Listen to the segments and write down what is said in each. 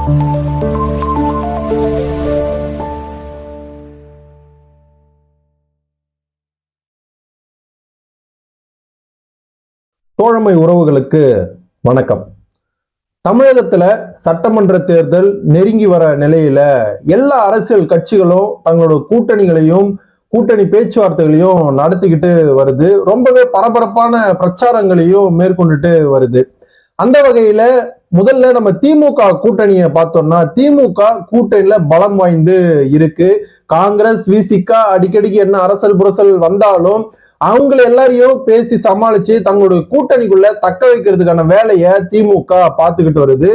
தோழமை உறவுகளுக்கு வணக்கம். தமிழகத்துல சட்டமன்ற தேர்தல் நெருங்கி வர நிலையில எல்லா அரசியல் கட்சிகளும் தங்களோட கூட்டணிகளையும் கூட்டணி பேச்சுவார்த்தைகளையும் நடத்திக்கிட்டு வருது. ரொம்பவே பரபரப்பான பிரச்சாரங்களையும் மேற்கொண்டுட்டு வருது. அந்த வகையில முதல்ல நம்ம திமுக கூட்டணியை பார்த்தோம்னா திமுக கூட்டணியில பலம் வாய்ந்து இருக்கு. காங்கிரஸ் விசிகா அடிக்கடிக்கு என்ன அரசல் புரசல் வந்தாலும் அவங்க எல்லாரையும் பேசி சமாளிச்சு தங்களுடைய கூட்டணிக்குள்ள தக்க வைக்கிறதுக்கான வேலையை திமுக பார்த்துக்கிட்டு வருது.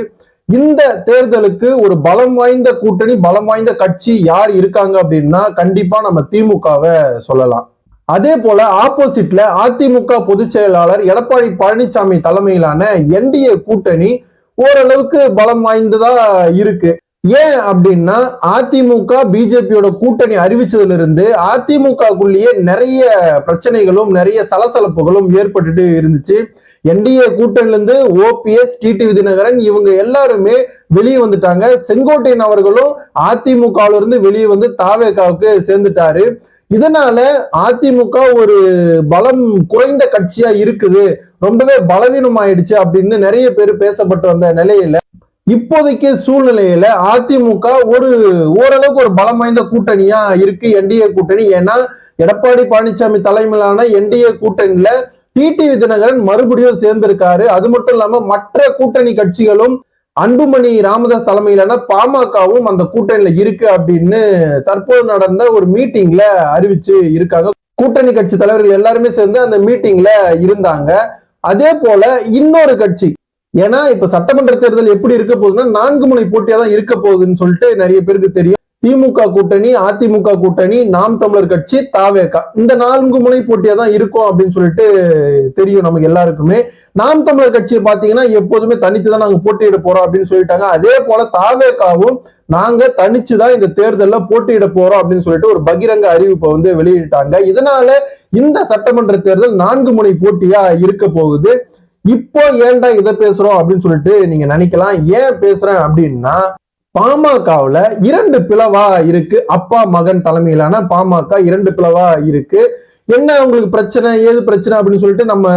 இந்த தேர்தலுக்கு ஒரு பலம் வாய்ந்த கூட்டணி பலம் வாய்ந்த கட்சி யார் இருக்காங்க அப்படின்னா கண்டிப்பா நம்ம திமுகவை சொல்லலாம். அதே போல ஆப்போசிட்ல அதிமுக பொதுச் செயலாளர் எடப்பாடி பழனிசாமி தலைமையிலான என்டிஏ கூட்டணி ஓரளவுக்கு பலம் வாய்ந்ததா இருக்கு. ஏன் அப்படின்னா அதிமுக பிஜேபியோட கூட்டணி அறிவிச்சதுல இருந்து அதிமுகக்குள்ளேயே நிறைய பிரச்சனைகளும் நிறைய சலசலப்புகளும் ஏற்பட்டுட்டு இருந்துச்சு. என்டிஏ கூட்டணில இருந்து ஓபிஎஸ் டிடி விதிநகரன் இவங்க எல்லாருமே வெளியே வந்துட்டாங்க. செங்கோட்டையன் அவர்களும் அதிமுகவுல இருந்து வெளியே வந்து தாவேகாவுக்கு சேர்ந்துட்டாரு. இதனால அதிமுக ஒரு பலம் குறைந்த கட்சியா இருக்குது. ரொம்பவே பலவீனம் ஆயிடுச்சு அப்படின்னு நிறைய பேர் பேசப்பட்டு வந்த நிலையில இப்போதைக்கு சூழ்நிலையில அதிமுக ஒரு ஓரளவுக்கு ஒரு பலம் வாய்ந்த கூட்டணியா இருக்கு என்டிஏ கூட்டணி. ஏன்னா எடப்பாடி பழனிசாமி தலைமையிலான என்டிஏ கூட்டணியில டிடிவி தினகரன் மறுபடியும் சேர்ந்திருக்காரு. அது மட்டும் இல்லாம மற்ற கூட்டணி கட்சிகளும் அன்புமணி ராமதாஸ் தலைமையிலான பாமகவும் அந்த கூட்டணியில இருக்கு அப்படின்னு தற்போது நடந்த ஒரு மீட்டிங்ல அறிவிச்சு இருக்காங்க. கூட்டணி கட்சி தலைவர்கள் எல்லாருமே சேர்ந்து அந்த மீட்டிங்ல இருந்தாங்க. அதே போல இன்னொரு கட்சி. ஏன்னா இப்ப சட்டமன்ற தேர்தல் எப்படி இருக்க போகுதுன்னா நான்கு முனை போட்டியா தான் இருக்க போகுதுன்னு சொல்லிட்டு நிறைய பேருக்கு தெரியும். திமுக கூட்டணி அதிமுக கூட்டணி நாம் தமிழர் கட்சி தாவேகா இந்த நான்கு முனை போட்டியா தான் இருக்கும் அப்படின்னு சொல்லிட்டு தெரியும் நமக்கு எல்லாருக்குமே. நாம் தமிழர் கட்சியை பாத்தீங்கன்னா எப்போதுமே தனித்து தான் நாங்க போட்டியிட போறோம் அப்படின்னு சொல்லிட்டாங்க. அதே போல தாவேகாவும் நாங்க தனிச்சு தான் இந்த தேர்தலில் போட்டியிட போறோம் அப்படின்னு சொல்லிட்டு ஒரு பகிரங்க அறிவிப்பை வந்து வெளியிட்டாங்க. இதனால இந்த சட்டமன்ற தேர்தல் நான்கு முனை போட்டியா இருக்க போகுது. இப்போ ஏன்டா இதை பேசுறோம் அப்படின்னு சொல்லிட்டு நீங்க நினைக்கலாம். ஏன் பேசுறேன் அப்படின்னா பாமகவுல இரண்டு பிளவா இருக்கு. அப்பா மகன் தலைமையிலான பாமக இரண்டு பிளவா இருக்கு. என்ன உங்களுக்கு பிரச்சனை? ஏது பிரச்சனை அப்படின்னு சொல்லிட்டு நம்ம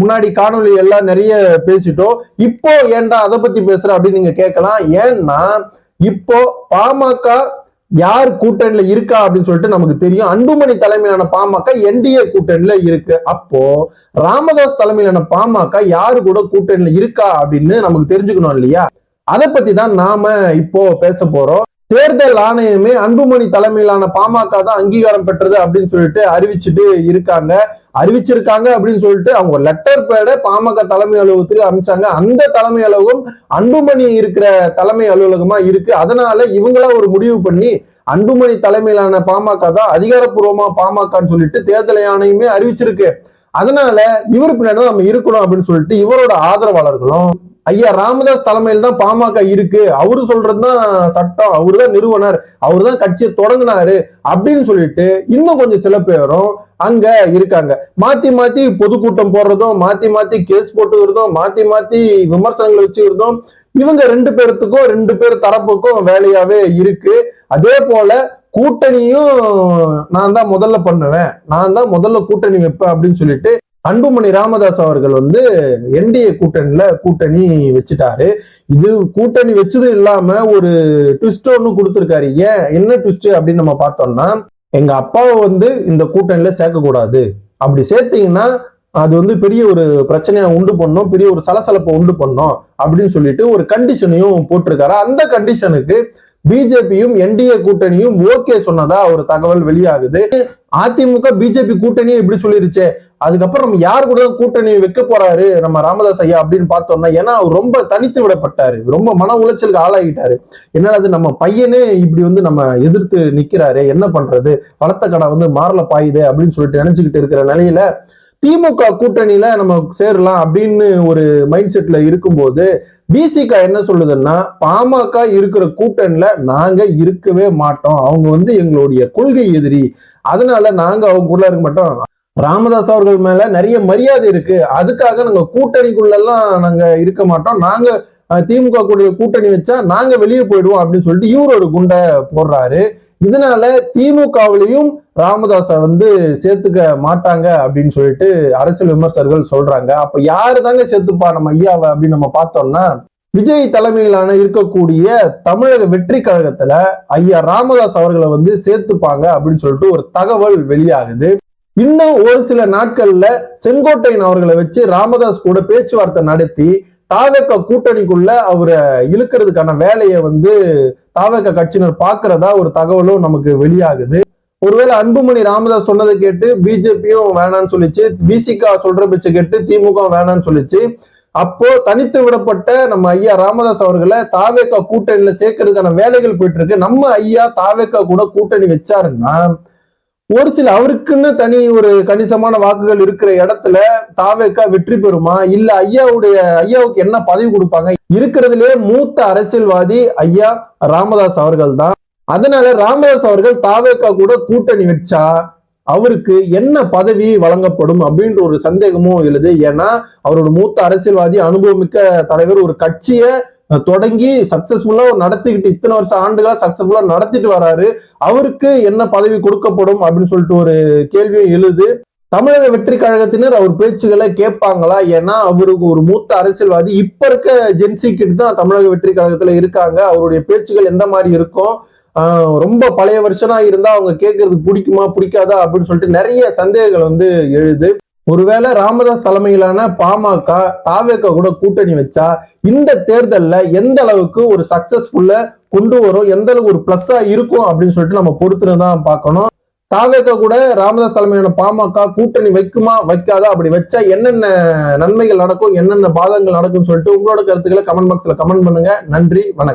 முன்னாடி காணொலி எல்லாம் நிறைய பேசிட்டோம். இப்போ ஏன்டா அதை பத்தி பேசுற அப்படின்னு நீங்க கேட்கலாம். ஏன்னா இப்போ பாமக யார் கூட்டணியில இருக்கா அப்படின்னு சொல்லிட்டு நமக்கு தெரியும். அன்புமணி தலைமையிலான பாமக என்டிஏ கூட்டணியில இருக்கு. அப்போ ராமதாஸ் தலைமையிலான பாமக யாரு கூட கூட்டணியில இருக்கா அப்படின்னு நமக்கு தெரிஞ்சுக்கணும் இல்லையா? அதை பத்தி தான் நாம இப்போ பேச போறோம். தேர்தல் ஆணையமே அன்புமணி தலைமையிலான பாமக தான் அங்கீகாரம் பெற்றது அப்படின்னு சொல்லிட்டு அறிவிச்சுட்டு இருக்காங்க. அறிவிச்சிருக்காங்க அப்படின்னு சொல்லிட்டு அவங்க லெட்டர் பேட பாமக தலைமை அலுவலகத்துக்கு அமைச்சாங்க அந்த தலைமை அலுவலகம் அன்புமணி இருக்கிற தலைமை அலுவலகமா இருக்கு. அதனால இவங்களா ஒரு முடிவு பண்ணி அன்புமணி தலைமையிலான பாமக தான் அதிகாரப்பூர்வமா பாமகன்னு சொல்லிட்டு தேர்தல் ஆணையமே அறிவிச்சிருக்கு. அதனால இவருக்கு பின்னாடி நம்ம இருக்கணும் அப்படின்னு சொல்லிட்டு இவரோட ஆதரவாளர்களும் ஐயா ராமதாஸ் தலைமையில் தான் பாமக இருக்கு. அவரு சொல்றதுதான் சட்டம். அவரு தான் நிறுவனர். அவரு தான் கட்சியை தொடங்கினாரு அப்படின்னு சொல்லிட்டு இன்னும் கொஞ்சம் சில பேரும் அங்க இருக்காங்க. மாத்தி மாத்தி பொதுக்கூட்டம் போடுறதும் மாத்தி மாத்தி கேஸ் போட்டுக்கிறதும் மாத்தி மாத்தி விமர்சனங்கள் வச்சுக்கிறதும் இவங்க ரெண்டு பேர்த்துக்கும் ரெண்டு பேர் தரப்புக்கும் வேலையாவே இருக்கு. அதே போல கூட்டணியும் நான் தான் முதல்ல பண்ணுவேன். நான் தான் முதல்ல கூட்டணி வைப்பேன் அப்படின்னு சொல்லிட்டு அன்புமணி ராமதாஸ் அவர்கள் வந்து என்டிஏ கூட்டணியில கூட்டணி வச்சுட்டாரு. இது கூட்டணி வச்சது இல்லாம ஒரு ட்விஸ்ட் ஒன்று கொடுத்துருக்காரு. ஏன்? என்ன ட்விஸ்ட் அப்படின்னு நம்ம பார்த்தோம்னா எங்க அப்பாவை வந்து இந்த கூட்டணியில சேர்க்கக்கூடாது. அப்படி சேர்த்தீங்கன்னா அது வந்து பெரிய ஒரு பிரச்சனையை உண்டு பண்ணும் பெரிய ஒரு சலசலப்பை உண்டு பண்ணும் அப்படின்னு சொல்லிட்டு ஒரு கண்டிஷனையும் போட்டிருக்காரு. அந்த கண்டிஷனுக்கு பிஜேபியும் என்டிஏ கூட்டணியும் ஓகே சொன்னதா ஒரு தகவல் வெளியாகுது. அதிமுக பிஜேபி கூட்டணியே இப்படி சொல்லிருச்சே. அதுக்கப்புறம் நம்ம யார் கூட கூட்டணி வைக்க போறாரு நம்ம ராமதாஸ் ஐயா அப்படின்னு பார்த்தோம்னா ஏன்னா அவர் ரொம்ப தனித்து விடப்பட்டாரு. ரொம்ப மன உளைச்சலுக்கு ஆளாகிட்டாரு. என்னன்னா அது நம்ம பையனே இப்படி வந்து நம்ம எதிர்த்து நிக்கிறாரு என்ன பண்றது? வளர்த்த கடை வந்து மாறல பாயுது அப்படின்னு சொல்லிட்டு நினைச்சுக்கிட்டு இருக்கிற நிலையில திமுக கூட்டணியில நம்ம சேரலாம் அப்படின்னு ஒரு மைண்ட் செட்ல இருக்கும்போது பிசிகா என்ன சொல்லுதுன்னா பாமக இருக்கிற கூட்டணியில நாங்க இருக்கவே மாட்டோம். அவங்க வந்து எங்களுடைய கொள்கை எதிரி. அதனால நாங்க அவங்க கூட இருக்க மாட்டோம். ராமதாஸ் அவர்கள் மேல நிறைய மரியாதை இருக்கு. அதுக்காக நாங்க கூட்டணிக்குள்ள எல்லாம் நாங்க இருக்க மாட்டோம். நாங்க திமுக கூட கூட்டணி வச்சா நாங்க வெளியே போயிடுவோம் அப்படின்னு சொல்லிட்டு இவர் ஒரு குண்டை போடுறாரு. இதனால திமுகவிலையும் ராமதாஸை வந்து சேர்த்துக்க மாட்டாங்க அப்படின்னு சொல்லிட்டு அரசியல் விமர்சகர்கள் சொல்றாங்க. அப்ப யாரு தாங்க சேர்த்துப்பா நம்ம ஐயாவை அப்படின்னு நம்ம பார்த்தோம்னா விஜய் தலைமையிலான இருக்கக்கூடிய தமிழக வெற்றி கழகத்துல ஐயா ராமதாஸ் அவர்களை வந்து சேர்த்துப்பாங்க அப்படின்னு சொல்லிட்டு ஒரு தகவல் வெளியாகுது. இன்னும் ஒரு சில நாட்கள்ல செங்கோட்டையன் அவர்களை வச்சு ராமதாஸ் கூட பேச்சுவார்த்தை நடத்தி தாவக கூட்டணிக்குள்ள அவரை இழுக்கிறதுக்கான வேலையை வந்து தாவக கட்சியினர் பாக்குறதா ஒரு தகவலும் நமக்கு வெளியாகுது. ஒருவேளை அன்புமணி ராமதாஸ் சொன்னதை கேட்டு பிஜேபியும் வேணாம்னு சொல்லிச்சு பிசிகா சொல்ற பிச்சை கேட்டு திமுக வேணாம்னு சொல்லிச்சு. அப்போ தனித்து விடப்பட்ட நம்ம ஐயா ராமதாஸ் அவர்களை தாவேக்கா கூட்டணியில சேர்க்கறதுக்கான வேலைகள் போயிட்டு இருக்கு. நம்ம ஐயா தாவேக்கா கூட கூட்டணி வச்சாருன்னா ஒரு சில அவருக்குன்னு தனி ஒரு கணிசமான வாக்குகள் இருக்கிற இடத்துல தாவேக்கா வெற்றி பெறுமா? இல்ல ஐயாவுடைய ஐயாவுக்கு என்ன பதவி கொடுப்பாங்க? இருக்கிறதுலே மூத்த அரசியல்வாதி ஐயா ராமதாஸ் அவர்கள் தான் அதனால ராமதாஸ் அவர்கள் தாவேக்கா கூட கூட்டணி வச்சா அவருக்கு என்ன பதவி வழங்கப்படும் அப்படின்ற ஒரு சந்தேகமும் எழுது. ஏன்னா அவரோட மூத்த அரசியல்வாதி அனுபவமிக்க தலைவர் ஒரு கட்சியை தொடங்கி சக்சஸ்ஃபுல்லா நடத்திக்கிட்டு இத்தனை வருஷம் ஆண்டுகளா சக்சஸ்ஃபுல்லா நடத்திட்டு வராரு. அவருக்கு என்ன பதவி கொடுக்கப்படும் அப்படின்னு சொல்லிட்டு ஒரு கேள்வியும் எழுது. தமிழக வெற்றி கழகத்தினர் அவர் பேச்சுகளை கேட்பாங்களா? ஏன்னா அவருக்கு ஒரு மூத்த அரசியல்வாதி இப்ப இருக்க ஜென்சி கிட்ட தான் தமிழக வெற்றி கழகத்துல இருக்காங்க. அவருடைய பேச்சுகள் எந்த மாதிரி இருக்கும்? ரொம்ப பழைய வருஷனா இருந்தா அவங்க கேட்கறது பிடிக்குமா பிடிக்காதா அப்படின்னு சொல்லிட்டு நிறைய சந்தேகங்கள் வந்து எழுது. ஒருவேளை ராமதாஸ் தலைமையிலான பாமக தாவேக்க கூட கூட்டணி வச்சா இந்த தேர்தல்ல எந்த அளவுக்கு ஒரு சக்சஸ்ஃபுல்ல கொண்டு வரும் எந்த அளவுக்கு ஒரு பிளஸ்ஸா இருக்கும் அப்படின்னு சொல்லிட்டு நம்ம பொறுத்துன்னு தான் பார்க்கணும். தாவேக்க கூட ராமதாஸ் தலைமையிலான பாமக கூட்டணி வைக்குமா வைக்காதா அப்படி வச்சா என்னென்ன நன்மைகள் நடக்கும் என்னென்ன பாதங்கள் நடக்கும்னு சொல்லிட்டு உங்களோட கருத்துக்களை கமெண்ட் பாக்ஸ்ல கமெண்ட் பண்ணுங்க. நன்றி வணக்கம்.